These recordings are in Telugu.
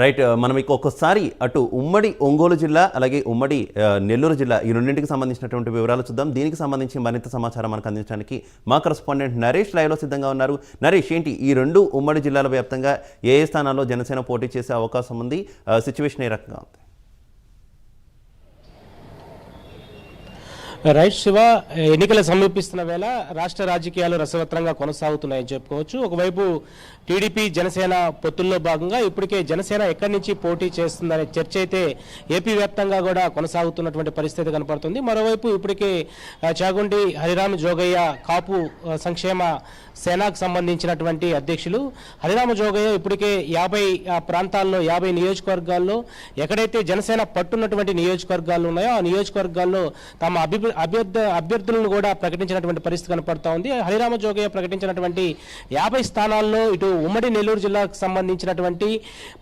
రైట్ మనం ఇక ఒక్కసారి అటు ఉమ్మడి ఒంగోలు జిల్లా అలాగే ఉమ్మడి నెల్లూరు జిల్లా ఈ రెండింటికి సంబంధించినటువంటి వివరాలు చూద్దాం. దీనికి సంబంధించి మరింత సమాచారం మనకు అందించడానికి మా కరస్పాండెంట్ నరేష్ లైవ్లో సిద్ధంగా ఉన్నారు. నరేష్ ఏంటి ఈ రెండు ఉమ్మడి జిల్లాల వ్యాప్తంగా ఏ ఏ స్థానాల్లో జనసేన పోటీ చేసే అవకాశం ఉంది? సిచ్యువేషన్ ఏ రకంగా ఉంది? రైట్ శివ ఎన్నికలు సమీపిస్తున్న వేళ రాష్ట్ర రాజకీయాలు రసవత్రంగా కొనసాగుతున్నాయని చెప్పుకోవచ్చు. ఒకవైపు టీడీపీ జనసేన పొత్తుల్లో భాగంగా ఇప్పటికే జనసేన ఎక్కడి నుంచి పోటీ చేస్తుందనే చర్చ అయితే ఏపీ వ్యాప్తంగా కూడా కొనసాగుతున్నటువంటి పరిస్థితి కనపడుతుంది. మరోవైపు ఇప్పటికే చాగుండి హరిరామ జోగయ్య కాపు సంక్షేమ సేనాకు సంబంధించినటువంటి అధ్యక్షులు. హరిరామ జోగయ్య ఇప్పటికే యాభై ప్రాంతాల్లో యాభై నియోజకవర్గాల్లో ఎక్కడైతే జనసేన పట్టున్నటువంటి నియోజకవర్గాలు ఉన్నాయో ఆ నియోజకవర్గాల్లో తమ అభి అభ్యర్థ అభ్యర్థులను కూడా ప్రకటించినటువంటి పరిస్థితి కనపడతా ఉంది. హరిరామ జోగయ్య ప్రకటించినటువంటి యాభై స్థానాల్లో ఇటు ఉమ్మడి నెల్లూరు జిల్లాకు సంబంధించినటువంటి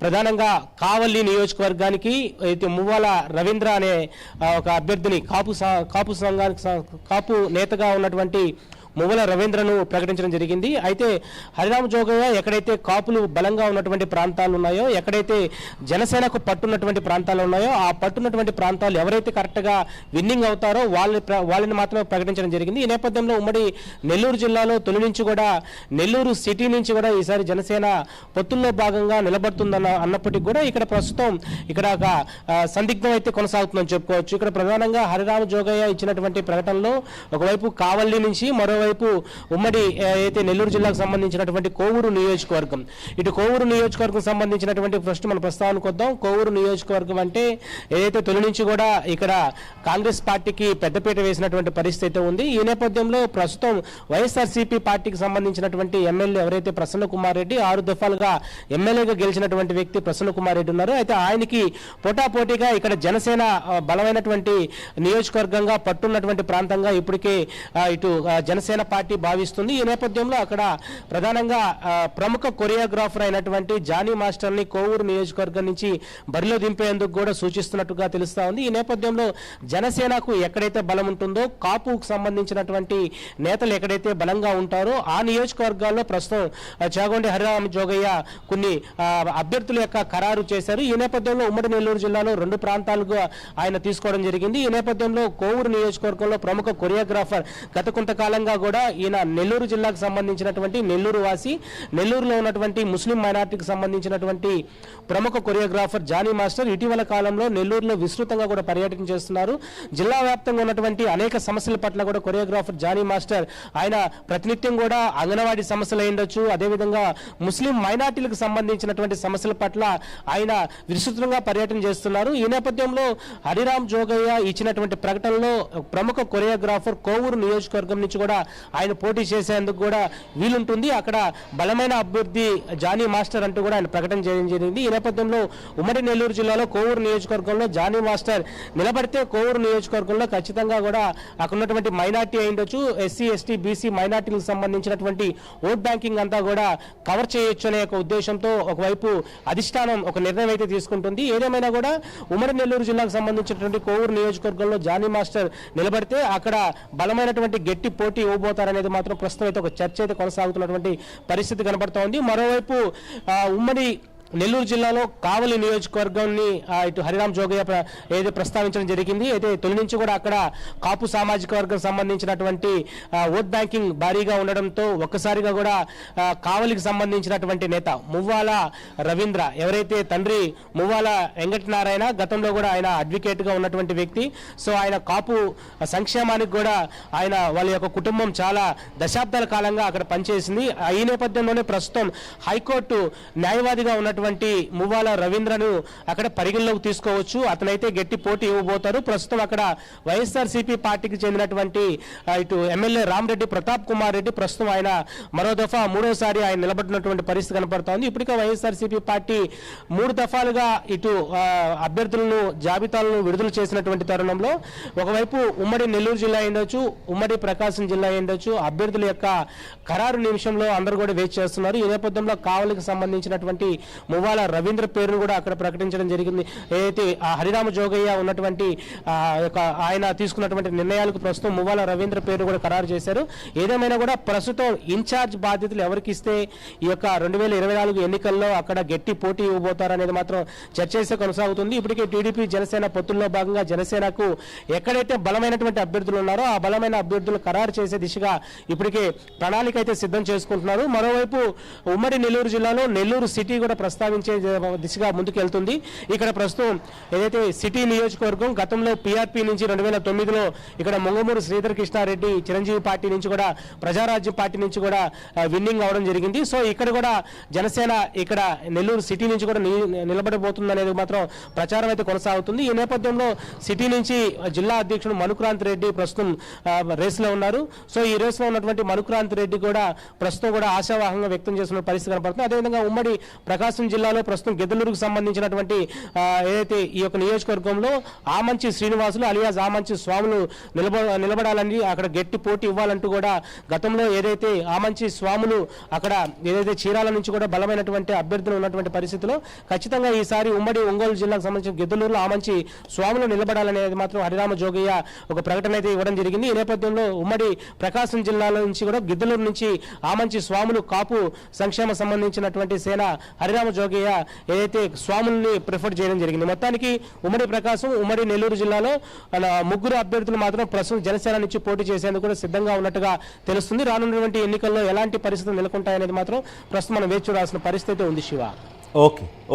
ప్రధానంగా కావలి నియోజకవర్గానికి అయితే మువ్వాల రవీంద్ర అనే ఒక అభ్యర్థిని కాపు కాపు సంఘానికి కాపు నేతగా ఉన్నటువంటి మువ్వల రవీంద్రను ప్రకటించడం జరిగింది. అయితే హరిరామ జోగయ్య ఎక్కడైతే కాపులు బలంగా ఉన్నటువంటి ప్రాంతాలు ఉన్నాయో ఎక్కడైతే జనసేనకు పట్టున్నటువంటి ప్రాంతాలు ఉన్నాయో ఆ పట్టున్నటువంటి ప్రాంతాలు ఎవరైతే కరెక్ట్గా విన్నింగ్ అవుతారో వాళ్ళని ప్ర- వాళ్ళని మాత్రమే ప్రకటించడం జరిగింది. ఈ నేపథ్యంలో ఉమ్మడి నెల్లూరు జిల్లాలో తొలి నుంచి కూడా నెల్లూరు సిటీ నుంచి కూడా ఈసారి జనసేన పొత్తుల్లో భాగంగా నిలబడుతుందన్న అన్నప్పటికీ కూడా ఇక్కడ ప్రస్తుతం ఇక్కడ ఒక సందిగ్ధం అయితే కొనసాగుతుందని చెప్పుకోవచ్చు. ఇక్కడ ప్రధానంగా హరిరామ జోగయ్య ఇచ్చినటువంటి ప్రకటనలో ఒకవైపు కావల్లి నుంచి మరోవైపు ఉమ్మడి అయితే నెల్లూరు జిల్లాకు సంబంధించినటువంటి కోవూరు నియోజకవర్గం. ఇటు కోవూరు నియోజకవర్గం సంబంధించినటువంటి ఫస్ట్ మన ప్రస్తావనకు వద్దాం. కోవూరు నియోజకవర్గం అంటే ఏదైతే తొలి నుంచి కూడా ఇక్కడ కాంగ్రెస్ పార్టీకి పెద్దపీట వేసినటువంటి పరిస్థితి అయితే ఉంది. ఈ నేపథ్యంలో ప్రస్తుతం వైఎస్ఆర్సీపీ పార్టీకి సంబంధించినటువంటి ఎమ్మెల్యే ఎవరైతే ప్రసన్న కుమార్ రెడ్డి ఆరు దఫాలుగా ఎమ్మెల్యేగా గెలిచినటువంటి వ్యక్తి ప్రసన్న కుమార్ రెడ్డి ఉన్నారు. అయితే ఆయనకి పోటాపోటీగా ఇక్కడ జనసేన బలమైనటువంటి నియోజకవర్గంగా పట్టున్నటువంటి ప్రాంతంగా ఇప్పటికే ఇటు జనసేన జనసేన పార్టీ భావిస్తుంది. ఈ నేపథ్యంలో అక్కడ ప్రధానంగా ప్రముఖ కొరియోగ్రాఫర్ అయినటువంటి జానీ మాస్టర్ని కోవూరు నియోజకవర్గం నుంచి బరిలో దింపేందుకు కూడా సూచిస్తున్నట్టుగా తెలుస్తా ఉంది. ఈ నేపథ్యంలో జనసేనకు ఎక్కడైతే బలం ఉంటుందో కాపుకు సంబంధించినటువంటి నేతలు ఎక్కడైతే బలంగా ఉంటారో ఆ నియోజకవర్గాల్లో ప్రస్తుతం చాగొండి హరిరామ జోగయ్య కొన్ని అభ్యర్థుల యొక్క ఖరారు చేశారు. ఈ నేపథ్యంలో ఉమ్మడి నెల్లూరు జిల్లాలో రెండు ప్రాంతాలుగా ఆయన తీసుకోవడం జరిగింది. ఈ నేపథ్యంలో కోవూరు నియోజకవర్గంలో ప్రముఖ కొరియోగ్రాఫర్ గత కొంతకాలంగా కూడా ఈయన నెల్లూరు జిల్లాకు సంబంధించినటువంటి నెల్లూరు వాసి నెల్లూరులో ఉన్నటువంటి ముస్లిం మైనార్టీకి సంబంధించినటువంటి ప్రముఖ కొరియోగ్రాఫర్ జానీ మాస్టర్ ఇటీవల కాలంలో నెల్లూరులో విస్తృతంగా కూడా పర్యటన చేస్తున్నారు. జిల్లా వ్యాప్తంగా ఉన్నటువంటి అనేక సమస్యల పట్ల కూడా కొరియోగ్రాఫర్ జానీ మాస్టర్ ఆయన ప్రతినిత్యం కూడా అంగన్వాడీ సమస్యలు అయిండొచ్చు అదేవిధంగా ముస్లిం మైనార్టీలకు సంబంధించినటువంటి సమస్యల పట్ల ఆయన విస్తృతంగా పర్యటన చేస్తున్నారు. ఈ నేపథ్యంలో హరిరామ్ జోగయ్య ఇచ్చినటువంటి ప్రకటనలో ప్రముఖ కొరియోగ్రాఫర్ కోవూరు నియోజకవర్గం నుంచి కూడా ఆయన పోటీ చేసేందుకు కూడా వీలుంటుంది. అక్కడ బలమైన అభ్యర్థి జానీ మాస్టర్ అంటూ కూడా ఆయన ప్రకటన చేయడం జరిగింది. ఈ నేపథ్యంలో ఉమ్మడి నెల్లూరు జిల్లాలో కోవూరు నియోజకవర్గంలో జానీ మాస్టర్ నిలబడితే కోవూరు నియోజకవర్గంలో ఖచ్చితంగా కూడా అక్కడ ఉన్నటువంటి మైనార్టీ అయి ఉండొచ్చు. ఎస్సీ ఎస్టీ బీసీ మైనార్టీలకు సంబంధించినటువంటి ఓట్ బ్యాంకింగ్ అంతా కూడా కవర్ చేయొచ్చు అనే ఒక ఉద్దేశంతో ఒకవైపు అధిష్టానం ఒక నిర్ణయం అయితే తీసుకుంటుంది. ఏదేమైనా కూడా ఉమ్మడి నెల్లూరు జిల్లాకు సంబంధించినటువంటి కోవూరు నియోజకవర్గంలో జానీ మాస్టర్ నిలబడితే అక్కడ బలమైనటువంటి గట్టి పోటీ ఇవ్వబోతారనేది మాత్రం ప్రస్తుతం అయితే ఒక చర్చ అయితే కొనసాగుతున్నటువంటి పరిస్థితి కనబడుతోంది మరోవైపు ఉమ్మడి నెల్లూరు జిల్లాలో కావలి నియోజకవర్గాన్ని ఇటు హరిరామ్ జోగయ్య ప్ర- ఏదైతే ప్రస్తావించడం జరిగింది. అయితే తొలి నుంచి కూడా అక్కడ కాపు సామాజిక వర్గం సంబంధించినటువంటి ఓట్ బ్యాంకింగ్ భారీగా ఉండడంతో ఒక్కసారిగా కూడా కావలికి సంబంధించినటువంటి నేత మువ్వాల రవీంద్ర ఎవరైతే తండ్రి మువ్వాల వెంకటనారాయణ గతంలో కూడా ఆయన అడ్వకేట్గా ఉన్నటువంటి వ్యక్తి. సో ఆయన కాపు సంక్షేమానికి కూడా ఆయన వాళ్ళ యొక్క కుటుంబం చాలా దశాబ్దాల కాలంగా అక్కడ పనిచేసింది. ఆ, ఈ నేపథ్యంలోనే ప్రస్తుతం హైకోర్టు న్యాయవాదిగా ఉన్నటువంటి మువ్వాల రవీంద్రను అక్కడ పరిగణలోకి తీసుకోవచ్చు. అతనైతే గట్టి పోటీ ఇవ్వబోతారు. ప్రస్తుతం అక్కడ వైఎస్ఆర్ పార్టీకి చెందినటువంటి ఇటు ఎమ్మెల్యే రామరెడ్డి ప్రతాప్ కుమార్ రెడ్డి ప్రస్తుతం ఆయన మరో దఫా మూడోసారి ఆయన నిలబడినటువంటి పరిస్థితి కనపడుతోంది. ఇప్పటికే వైఎస్ఆర్ పార్టీ మూడు దఫాలుగా ఇటు అభ్యర్థులను జాబితాలను విడుదల చేసినటువంటి తరుణంలో ఒకవైపు ఉమ్మడి నెల్లూరు జిల్లా అయ్యుండొచ్చు ఉమ్మడి ప్రకాశం జిల్లా అయ్యుండొచ్చు అభ్యర్థుల యొక్క ఖరారు నిమిషంలో అందరూ కూడా వేచి చేస్తున్నారు. ఈ నేపథ్యంలో కావలికి సంబంధించినటువంటి మువ్వాల రవీంద్ర పేరును కూడా అక్కడ ప్రకటించడం జరిగింది. ఏదైతే ఆ హరిరామ జోగయ్య ఉన్నటువంటి యొక్క ఆయన తీసుకున్నటువంటి నిర్ణయాలకు ప్రస్తుతం మువ్వాల రవీంద్ర పేరు కూడా ఖరారు చేశారు. ఏదేమైనా కూడా ప్రస్తుతం ఇన్ఛార్జ్ బాధ్యతలు ఎవరికి ఇస్తే ఈ యొక్క రెండు వేల ఇరవై నాలుగు ఎన్నికల్లో అక్కడ గట్టి పోటీ ఇవ్వబోతారనేది మాత్రం చర్చ అయితే కొనసాగుతుంది. ఇప్పటికే టీడీపీ జనసేన పొత్తుల్లో భాగంగా జనసేనకు ఎక్కడైతే బలమైనటువంటి అభ్యర్థులు ఉన్నారో ఆ బలమైన అభ్యర్థులు ఖరారు చేసే దిశగా ఇప్పటికే ప్రణాళిక అయితే సిద్ధం చేసుకుంటున్నారు. మరోవైపు ఉమ్మడి నెల్లూరు జిల్లాలో నెల్లూరు సిటీ కూడా ప్రస్తావించే దిశగా ముందుకు వెళ్తుంది ఇక్కడ ప్రస్తుతం ఏదైతే సిటీ నియోజకవర్గం గతంలో పీఆర్పీ నుంచి రెండు వేల తొమ్మిదిలో ఇక్కడ మొంగమూరు శ్రీధర్ కృష్ణారెడ్డి చిరంజీవి పార్టీ నుంచి కూడా ప్రజారాజ్యం పార్టీ నుంచి కూడా విన్నింగ్ అవడం జరిగింది. సో ఇక్కడ కూడా జనసేన ఇక్కడ నెల్లూరు సిటీ నుంచి కూడా నిలబడబోతుంది అనేది మాత్రం ప్రచారం అయితే కొనసాగుతుంది. ఈ నేపథ్యంలో సిటీ నుంచి జిల్లా అధ్యక్షుడు మనుక్రాంత్ రెడ్డి ప్రస్తుతం రేసులో ఉన్నారు. సో ఈ రేసులో ఉన్నటువంటి మనుక్రాంత్ రెడ్డి కూడా ప్రస్తుతం కూడా ఆశావాహంగా వ్యక్తం చేస్తున్న పరిస్థితి కనపడుతుంది. అదేవిధంగా ఉమ్మడి ప్రకాశం జిల్లాలో ప్రస్తుతం గిద్దలూరుకు సంబంధించినటువంటి ఏదైతే ఈ యొక్క నియోజకవర్గంలో ఆమంచి శ్రీనివాసులు అలియాస్ ఆమంచి స్వాములు నిలబ నిలబడాలని అక్కడ గట్టి పోటీ ఇవ్వాలంటూ కూడా గతంలో ఏదైతే ఆమంచి స్వాములు అక్కడ ఏదైతే చీరాల నుంచి కూడా బలమైనటువంటి అభ్యర్థులు ఉన్నటువంటి పరిస్థితిలో ఖచ్చితంగా ఈసారి ఉమ్మడి ఒంగోలు జిల్లాకు సంబంధించిన గిద్దలూరులో ఆమంచి స్వాములు నిలబడాలనేది మాత్రం హరిరామ జోగయ్య ఒక ప్రకటన అయితే ఇవ్వడం జరిగింది. ఈ నేపథ్యంలో ఉమ్మడి ప్రకాశం జిల్లాలో నుంచి కూడా గిద్దలూరు నుంచి ఆమంచి స్వాములు కాపు సంక్షేమ సంబంధించినటువంటి సేన హరిరామ జోగయ్య ఏదైతే స్వాముల్ని ప్రిఫర్ చేయడం జరిగింది. మొత్తానికి ఉమ్మడి ప్రకాశం ఉమ్మడి నెల్లూరు జిల్లాలో అలా ముగ్గురు అభ్యర్థులు మాత్రం ప్రస్తుతం జనసేన నుంచి పోటీ చేసేందుకు కూడా సిద్ధంగా ఉన్నట్టుగా తెలుస్తుంది. రానున్నటువంటి ఎన్నికల్లో ఎలాంటి పరిస్థితులు నెలకొంటాయనేది మాత్రం ప్రస్తుతం మనం వేచి చూడాల్సిన పరిస్థితి ఉంది శివ. ఓకే.